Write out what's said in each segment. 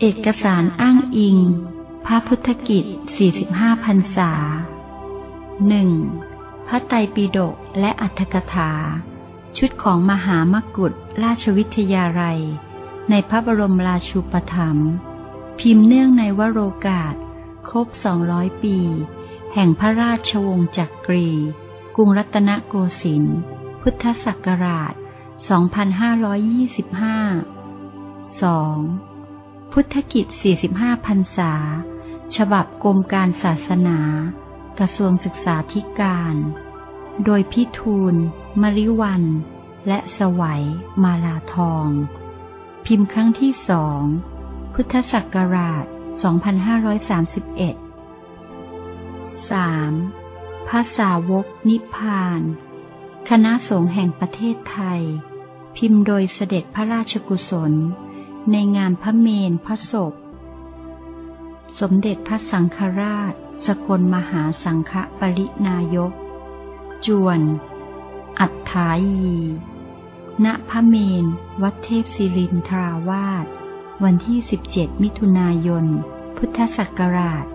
เอกสารอ้างอิง พระพุทธกิจ 45พรรษา 1. พระไตรปิฎกและอัตถกถา ชุดของมหามกุฏราชวิทยาลัย ในพระบรมราชูปถัมภ์พิมพ์เนื่องในวโรกาส ครบ 200 ปี แห่งพระราชวงศ์จักกรี กรุงรัตนโกสินทร์ พุทธศักราช 2525 2. พุทธกิจ 45พรรษา ฉบับกรมการศาสนา กระทรวงศึกษาธิการ โดยพิทูล มริวัน และสวัย มาลาทอง พิมพ์ครั้งที่สอง พุทธศักราช 2531 3. ภาษาวกนิพพาน คณะสงฆ์แห่งประเทศไทย พิมพ์โดยเสด็จพระราชกุศล ในงานพระเมนพระศพ สมเด็จพระสังฆราช สกลมหาสังฆปรินายก จวน อัฏฐายี ณพระเมน วัดเทพศิรินทราวาส วันที่ 17 มิถุนายน พุทธศักราช 2515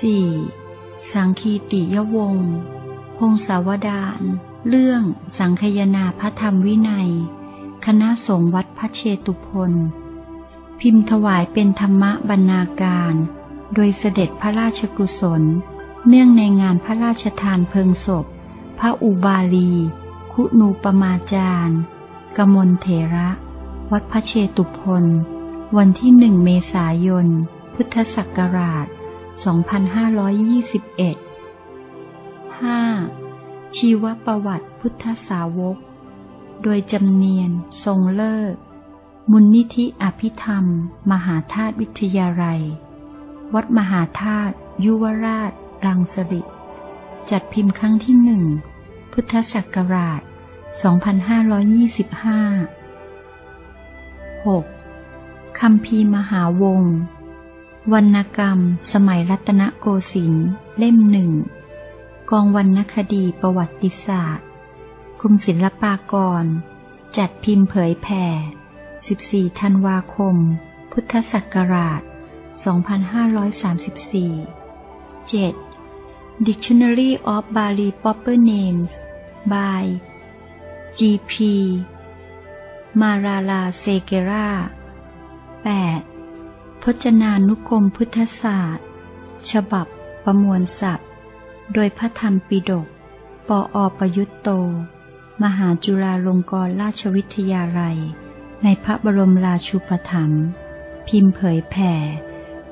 4. สังคีติยวงศ์พงศาวดาร เรื่องสังคยนาพระธรรมวินัย คณะสงฆ์วัดพระเชตุพน พิมพ์ถวายเป็นธรรมบรรณาการ โดยเสด็จพระราชกุศล เนื่องในงานพระราชทานเพลิงศพ พระอุบาลี คุณูปมาจารย์กมลเถระ วัดพระเชตุพน วันที่หนึ่งเมษายน พุทธศักราช 2521 5. ชีวประวัติพุทธสาวก โดยจำเนียน ทรงเลิก มุนนิธิอภิธรรม มหาธาตุวิทยาลัย วัดมหาธาตุยุวราช รังสริจัดพิมพ์ครั้งที่หนึ่ง พุทธศักราช 2525 6. คำพีมหาวง วรรณกรรม สมัยรัตนโกสินทร์เล่มหนึ่ง กองวรรณคดีประวัติศาสตร์กรมศิลปากร จัดพิมพ์เผยแผ่ 14 ธันวาคม พุทธศักราช 2534 7. Dictionary of Bali Proper Names by G.P. Marala Sekera 8. พจนานุกรมพุทธศาสตร์ ฉบับประมวลศัพท์ โดยพระธรรมปิฎกปออประยุตโต มหาจุฬาลงกรณราชวิทยาลัย ในพระบรมราชูปถัมภ์พิมพ์เผยแผ่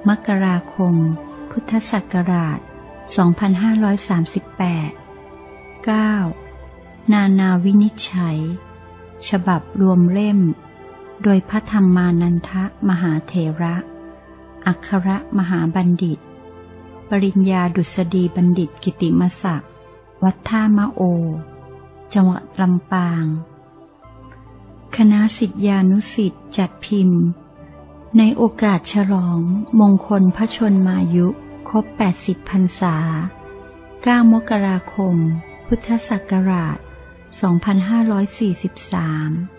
มกราคม พุทธศักราช 2538 9. นานาวินิจฉัย ฉบับรวมเล่ม โดยพระธรรมานันทะมหาเถระ อัครมหาบัณฑิต ปริญญาดุษฎีบัณฑิตกิติมศักดิ์วัดท่ามะโอ จังหวัดลำปาง คณะสิทธิานุสิทธิ์จัดพิมพ์ ในโอกาสฉลองมงคลพระชนมายุครบ 80พรรษา 9 มกราคม พุทธศักราช 2543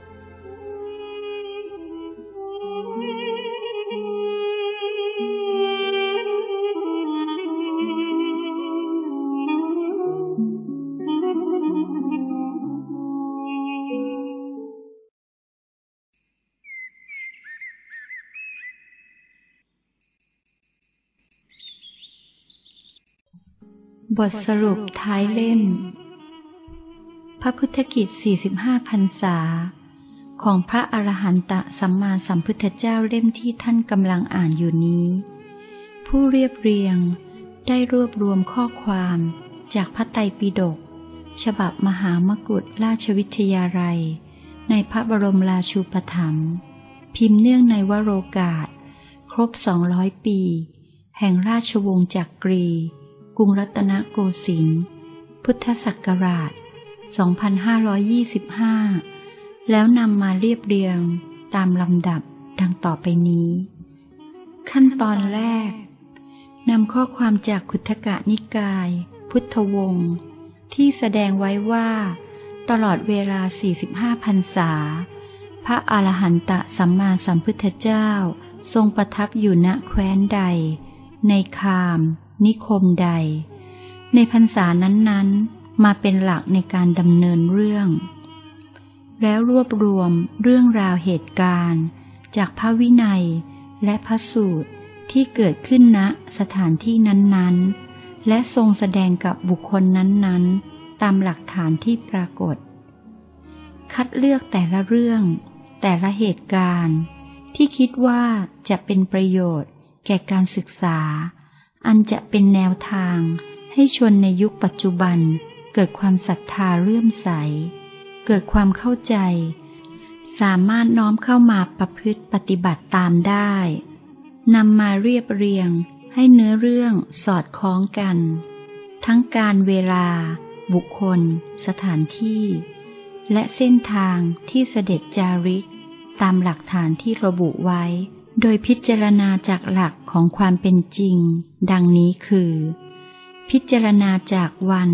บทสรุปท้ายเล่ม พระพุทธกิจ 45พรรษา ของพระอรหันตสัมมาสัมพุทธเจ้าเล่มที่ท่านกำลังอ่านอยู่นี้ ผู้เรียบเรียงได้รวบรวมข้อความจากพระไตรปิฎกฉบับมหามกุฏราชวิทยาลัย ในพระบรมราชูปถัมภ์พิมพ์เนื่องในวโรกาส ครบ 200 ปี แห่งราชวงศ์จักกรี กรุงรัตนโกสินทร์ พุทธศักราช 2525 แล้วนำมาเรียบเรียงตามลำดับดังต่อไปนี้ ขั้นตอนแรกนำข้อความจากขุทกะนิกาย พุทธวงศ์ที่แสดงไว้ว่า ตลอดเวลา 45พรรษาพพระอรหันตสัมมาสัมพุทธเจ้า ทรงประทับอยู่ณแคว้นใด ในคาม นิคมใด ในพรรษานั้นๆ มาเป็นหลักในการดำเนินเรื่อง แล้วรวบรวมเรื่องราวเหตุการณ์ จากพระวินัยและพระสูตรที่เกิดขึ้นณสถานที่นั้นๆ และทรงแสดงกับบุคคลนั้นๆ ตามหลักฐานที่ปรากฏ คัดเลือกแต่ละเรื่อง แต่ละเหตุการณ์ ที่คิดว่าจะเป็นประโยชน์แก่การศึกษา อันจะเป็นแนวทางให้ชนในยุคปัจจุบัน เกิดความศรัทธาเลื่อมใส เกิดความเข้าใจ สามารถน้อมเข้ามาประพฤติปฏิบัติตามได้นำมาเรียบเรียงให้เนื้อเรื่องสอดคล้องกัน ทั้งการเวลา บุคคล สถานที่ และเส้นทางที่เสด็จจาริก ตามหลักฐานที่ระบุไว้ โดยพิจารณาจากหลักของความเป็นจริง ดังนี้คือ พิจารณาจากวัน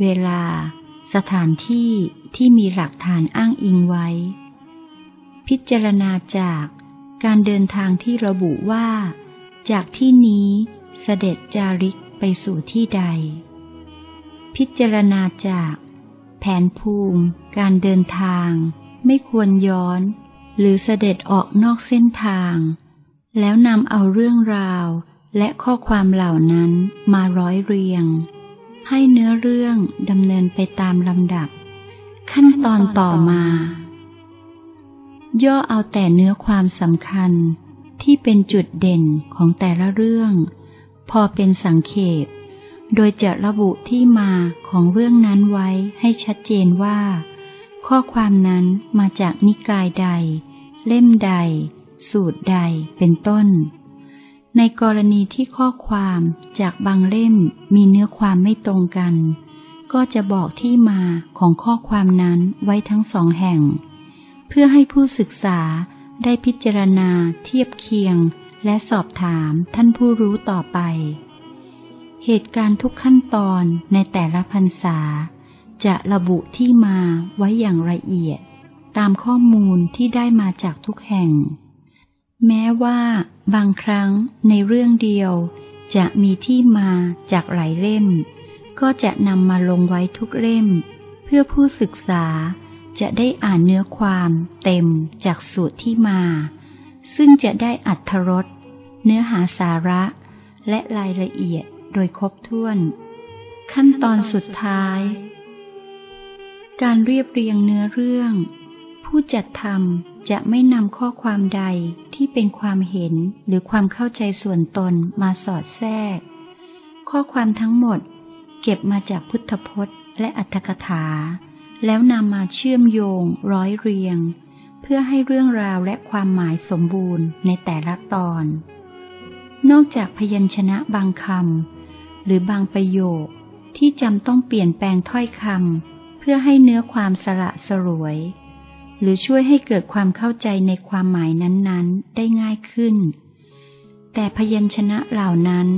เวลา สถานที่ที่มีหลักฐานอ้างอิงไว้ พิจารณาจากการเดินทางที่ระบุว่า จากที่นี้เสด็จจาริกไปสู่ที่ใด พิจารณาจาก แผนภูมิ การเดินทาง ไม่ควรย้อน หรือเสด็จออกนอกเส้นทาง แล้วนำเอาเรื่องราวและข้อความเหล่านั้นมาร้อยเรียง ให้เนื้อเรื่องดำเนินไปตามลำดับ ขั้นตอนต่อมา ย่อเอาแต่เนื้อความสำคัญที่เป็นจุดเด่นของแต่ละเรื่อง พอเป็นสังเขปโดยจะระบุที่มาของเรื่องนั้นไว้ให้ชัดเจนว่า ข้อความนั้นมาจากนิกายใด เล่มใด สูตรใดเป็นต้น ในกรณีที่ข้อความจากบางเล่มมีเนื้อความไม่ตรงกัน ก็จะบอกที่มาของข้อความนั้นไว้ทั้งสองแห่ง เพื่อให้ผู้ศึกษาได้พิจารณาเทียบเคียง และสอบถามท่านผู้รู้ต่อไป เหตุการณ์ทุกขั้นตอนในแต่ละพรรษา จะระบุที่มาไว้อย่างละเอียด ตามข้อมูลที่ได้มาจากทุกแห่ง แม้ว่าบางครั้งในเรื่องเดียว จะมีที่มาจากหลายเล่ม ก็จะนำมาลงไว้ทุกเล่ม เพื่อผู้ศึกษาจะได้อ่านเนื้อความเต็มจากสูตรที่มา ซึ่งจะได้อัธรสเนื้อหาสาระ และรายละเอียดโดยครบถ้วน ขั้นตอนสุดท้าย การเรียบเรียงเนื้อเรื่อง ผู้จัดทำ จะไม่นำข้อความใดที่เป็นความเห็นหรือความเข้าใจส่วนตนมาสอดแทรก ข้อความทั้งหมดเก็บมาจากพุทธพจน์และอัตถกถา แล้วนำมาเชื่อมโยง ร้อยเรียง เพื่อให้เรื่องราวและความหมายสมบูรณ์ในแต่ละตอน นอกจากพยัญชนะบางคำหรือบางประโยคที่จำต้องเปลี่ยนแปลงถ้อยคำเพื่อให้เนื้อความสละสรวย หรือช่วยให้เกิดความเข้าใจในความหมายนั้นๆ ได้ง่ายขึ้น แต่พยัญชนะเหล่านั้น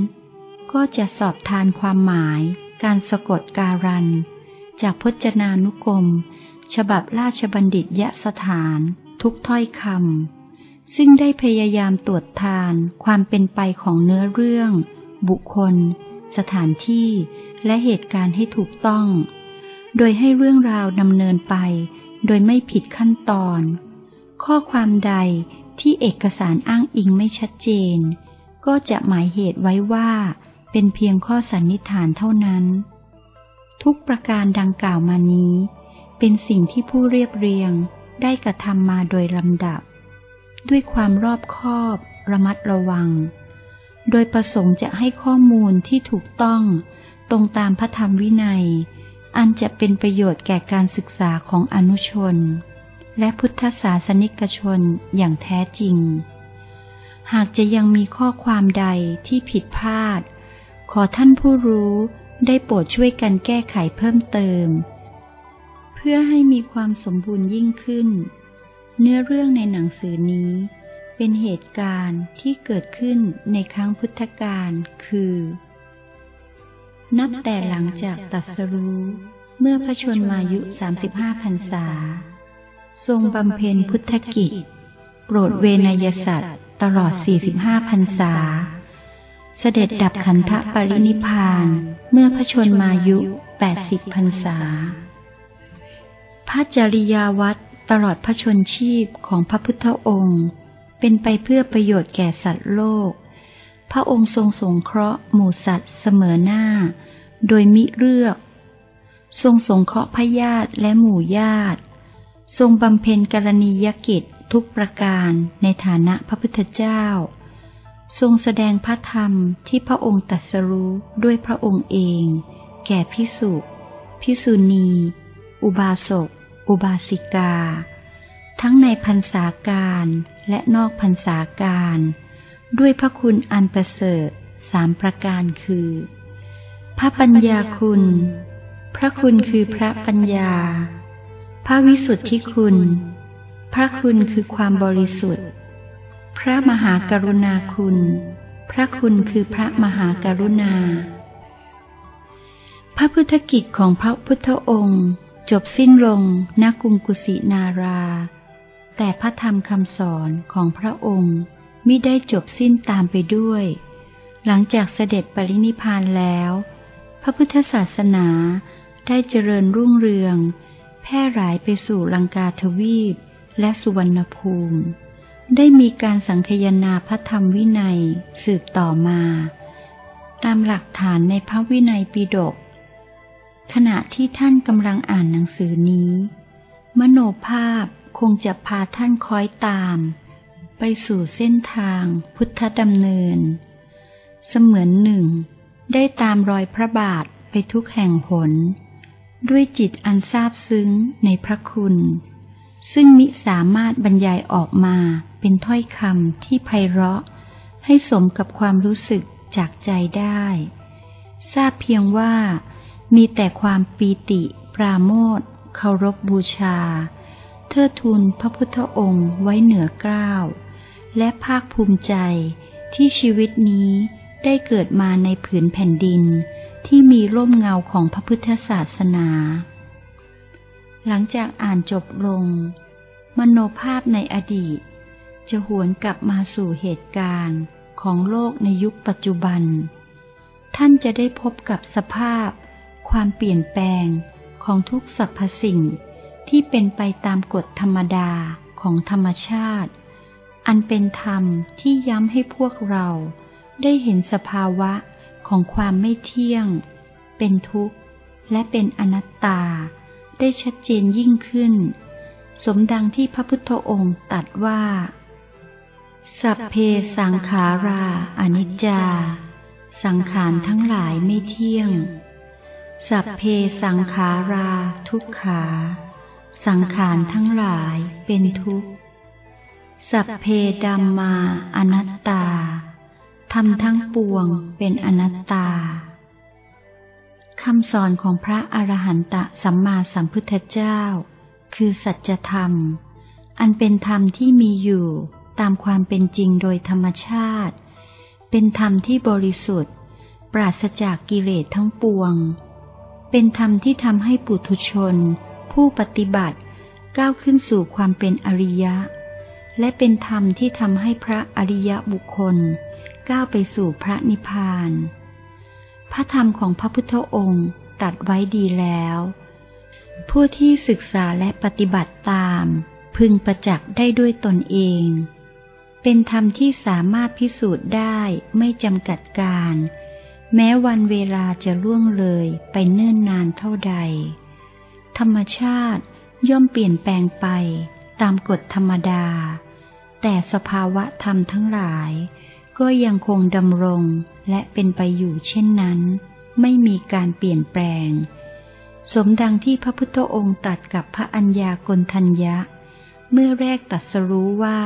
ก็จะสอบทานความหมาย การสะกดการัน จากพจนานุกรม ฉบับราชบัณฑิตยสถาน ทุกถ้อยคำซึ่งได้พยายามตรวจทานความเป็นไปของเนื้อเรื่อง บุคคล สถานที่ และเหตุการณ์ให้ถูกต้อง โดยให้เรื่องราวดำเนินไป โดยไม่ผิดขั้นตอน ข้อความใดที่เอกสารอ้างอิงไม่ชัดเจน ก็จะหมายเหตุไว้ว่า เป็นเพียงข้อสันนิษฐานเท่านั้น ทุกประการดังกล่าวมานี้ เป็นสิ่งที่ผู้เรียบเรียงได้กระทำมาโดยลำดับ ด้วยความรอบคอบระมัดระวัง โดยประสงค์จะให้ข้อมูลที่ถูกต้องตรงตามพระธรรมวินัย อันจะเป็นประโยชน์แก่การศึกษาของอนุชน และพุทธศาสนิกชนอย่างแท้จริง หากจะยังมีข้อความใดที่ผิดพลาด ขอท่านผู้รู้ได้โปรดช่วยกันแก้ไขเพิ่มเติม เพื่อให้มีความสมบูรณ์ยิ่งขึ้น เนื้อเรื่องในหนังสือนี้เป็นเหตุการณ์ที่เกิดขึ้นในครั้งพุทธกาลคือ นับแต่หลังจากตัสรู้ เมื่อพระชนมายุ 35พรรษา ทรงบำเพ็ญพุทธกิจ โปรดเวนยสัตว์ตลอด 45พรรษา เสด็จดับขันธปรินิพานเมื่อพระชนมายุ 80พรรษา พระจริยาวัดตลอดพระชนชีพของพระพุทธองค์ เป็นไปเพื่อประโยชน์แก่สัตว์โลก พระองค์ทรงสงเคราะห์หมู่สัตว์เสมอหน้า โดยมิเลือก ทรงสงเคราะห์พญาติและหมู่ญาติ ทรงบำเพ็ญกรณียกิจทุกประการในฐานะพระพุทธเจ้า ทรงแสดงพระธรรมที่พระองค์ตรัสรู้ด้วยพระองค์เอง แก่พิสุพิสุณี อุบาสก อุบาสิกา ทั้งในพรรษาการและนอกพรรษาการ ด้วยพระคุณอันประเสริฐสามประการคือ พระปัญญาคุณ พระคุณคือพระปัญญา พระวิสุทธิคุณ พระคุณคือความบริสุทธิ์ พระมหากรุณาคุณ พระคุณคือพระมหากรุณา พระพุทธกิจของพระพุทธองค์ จบสิ้นลงณกรุงกุสินารา แต่พระธรรมคำสอนของพระองค์ มิได้จบสิ้นตามไปด้วย หลังจากเสด็จปรินิพานแล้ว พระพุทธศาสนาได้เจริญรุ่งเรือง แพร่หลายไปสู่ลังกาทวีปและสุวรรณภูมิ ได้มีการสังคยนาพระธรรมวินัยสืบต่อมา ตามหลักฐานในพระวินัยปิฎกขณะที่ท่านกำลังอ่านหนังสือนี้ มโนภาพคงจะพาท่านคอยตาม ไปสู่เส้นทางพุทธดำเนิน เสมือนหนึ่ง ได้ตามรอยพระบาทไปทุกแห่งหน ด้วยจิตอันซาบซึ้งในพระคุณ ซึ่งมิสามารถบรรยายออกมาเป็นถ้อยคำที่ไพเราะ ให้สมกับความรู้สึกจากใจได้ ทราบเพียงว่า มีแต่ความปีติปราโมทเคารพบบูชา เทิดทูนพระพุทธองค์ไว้เหนือเกล้า และภาคภูมิใจที่ชีวิตนี้ได้เกิดมาในผืนแผ่นดินที่มีร่มเงาของพระพุทธศาสนา หลังจากอ่านจบลง มโนภาพในอดีต จะหวนกลับมาสู่เหตุการณ์ของโลกในยุคปัจจุบัน ท่านจะได้พบกับสภาพ ความเปลี่ยนแปลงของทุกสรรพสิ่งที่เป็นไปตามกฎธรรมดาของธรรมชาติ อันเป็นธรรมที่ย้ำให้พวกเราได้เห็นสภาวะของความไม่เที่ยง เป็นทุกข์ และเป็นอนัตตา ได้ชัดเจนยิ่งขึ้น สมดังที่พระพุทธองค์ตรัสว่า สัพเพสังขาราอนิจจา สังขารทั้งหลายไม่เที่ยง สัพเพสังขาราทุกขา สังขารทั้งหลายเป็นทุกข์ สัพเพดัมมาอนัตตาทำทั้งปวงเป็นอนัตตาคำสอนของพระอรหันตสัมมาสัมพุทธเจ้า คือสัจธรรม อันเป็นธรรมที่มีอยู่ตามความเป็นจริงโดยธรรมชาติ เป็นธรรมที่บริสุทธิ์ ปราศจากกิเลสทั้งปวง เป็นธรรมที่ทำให้ปุถุชน ผู้ปฏิบัติก้าวขึ้นสู่ความเป็นอริยะ และเป็นธรรมที่ทำให้พระอริยบุคคล ก้าวไปสู่พระนิพพาน พระธรรมของพระพุทธองค์ตัดไว้ดีแล้ว ผู้ที่ศึกษาและปฏิบัติตาม พึงประจักษ์ได้ด้วยตนเอง เป็นธรรมที่สามารถพิสูจน์ได้ไม่จำกัดการ แม้วันเวลาจะล่วงเลยไปเนิ่นนานเท่าใด ธรรมชาติย่อมเปลี่ยนแปลงไปตามกฎธรรมดา แต่สภาวะธรรมทั้งหลาย ก็ยังคงดำรงและเป็นไปอยู่เช่นนั้น ไม่มีการเปลี่ยนแปลง สมดังที่พระพุทธองค์ตัดกับพระัญญากลทัญญะ เมื่อแรกตัดสรู้ว่า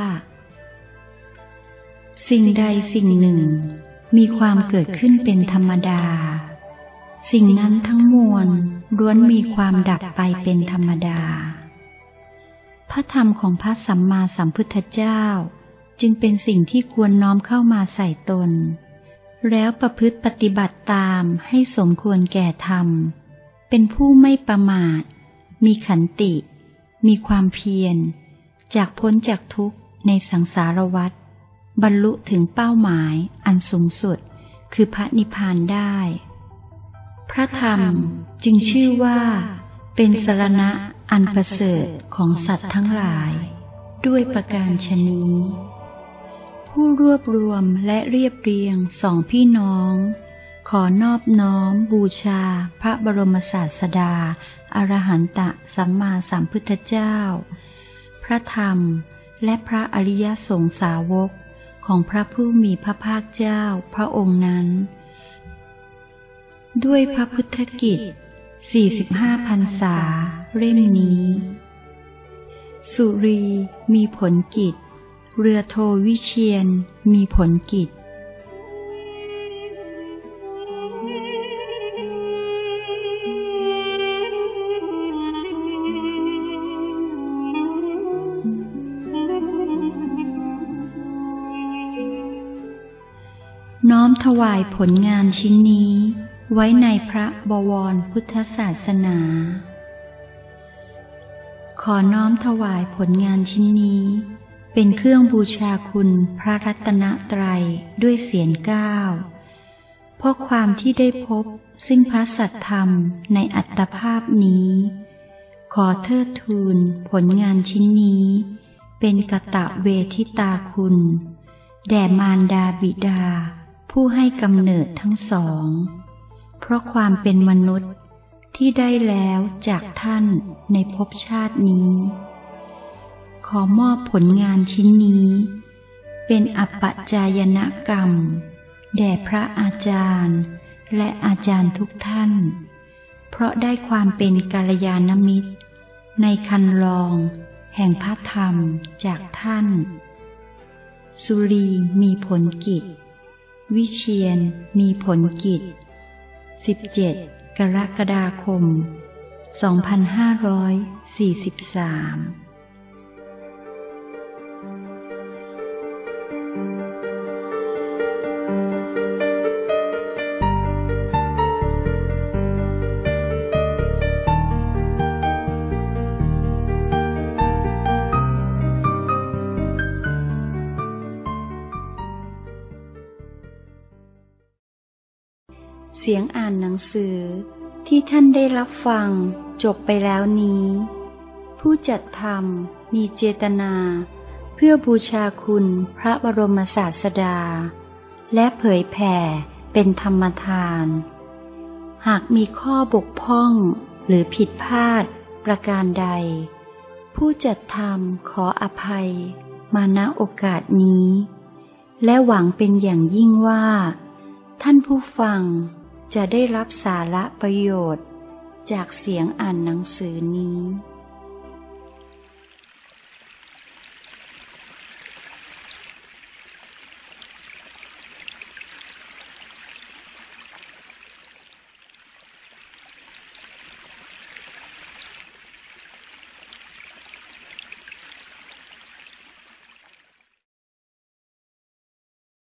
สิ่งใดสิ่งหนึ่ง มีความเกิดขึ้นเป็นธรรมดา สิ่งนั้นทั้งมวลล้วนมีความดับไปเป็นธรรมดา ระธรรมของพระสัมมาสัมพุทธเจ้า จึงเป็นสิ่งที่ควรน้อมเข้ามาใส่ตน แล้วประพฤติปฏิบัติตามให้สมควรแก่ธรรม เป็นผู้ไม่ประมาท มีขันติ มีความเพียร จากพ้นจากทุกข์ในสังสารวัฏบรรลุถึงเป้าหมายอันสูงสุด คือพระนิพพานได้ พระธรรมจึงชื่อว่า เป็นสรณะ อันประเสริฐของสัตว์ทั้งหลาย ด้วยประการชนี้ ผู้รวบรวมและเรียบเรียงสองพี่น้อง ขอนอบน้อมบูชาพระบรมศาสดาอรหันตะสัมมาสัมพุทธเจ้า พระธรรมและพระอริยสงสาวกของพระผู้มีพระภาคเจ้าพระองค์นั้น ด้วยพระพุทธกิจ 45พรรษาเล่มนี้ สุรีมีผลกิจ เรือโทวิเชียนมีผลกิจน้อมถวายผลงานชิ้นนี้ ไว้ในพระบวรพุทธศาสนา ขอน้อมถวายผลงานชิ้นนี้ เป็นเครื่องบูชาคุณพระรัตนตรัยด้วยเสียงก้าวเพราะความที่ได้พบซึ่งพระสัตธรรมในอัตภาพนี้ ขอเทิดทูนผลงานชิ้นนี้ เป็นกะตะเวทิตาคุณ แด่มารดาบิดา ผู้ให้กำเนิดทั้งสอง เพราะความเป็นมนุษย์ที่ได้แล้วจากท่านในภพชาตินี้ ขอมอบผลงานชิ้นนี้ เป็นอัปปจายนกรรม แด่พระอาจารย์ และอาจารย์ทุกท่าน เพราะได้ความเป็นกาลยานมิตร ในคันลอง แห่งพระธรรมจากท่าน สุรีมีผลกิจ วิเชียนมีผลกิจ 17 กรกฎาคม 2543 เสียงอ่านหนังสือที่ท่านได้รับฟังจบไปแล้วนี้ ผู้จัดทำมีเจตนา เพื่อบูชาคุณพระบรมศาสดา และเผยแผ่เป็นธรรมทาน หากมีข้อบกพร่องหรือผิดพลาดประการใด ผู้จัดทำขออภัยมาณโอกาสนี้ และหวังเป็นอย่างยิ่งว่า ท่านผู้ฟัง จะได้รับสาระประโยชน์ จากเสียงอ่านหนังสือนี้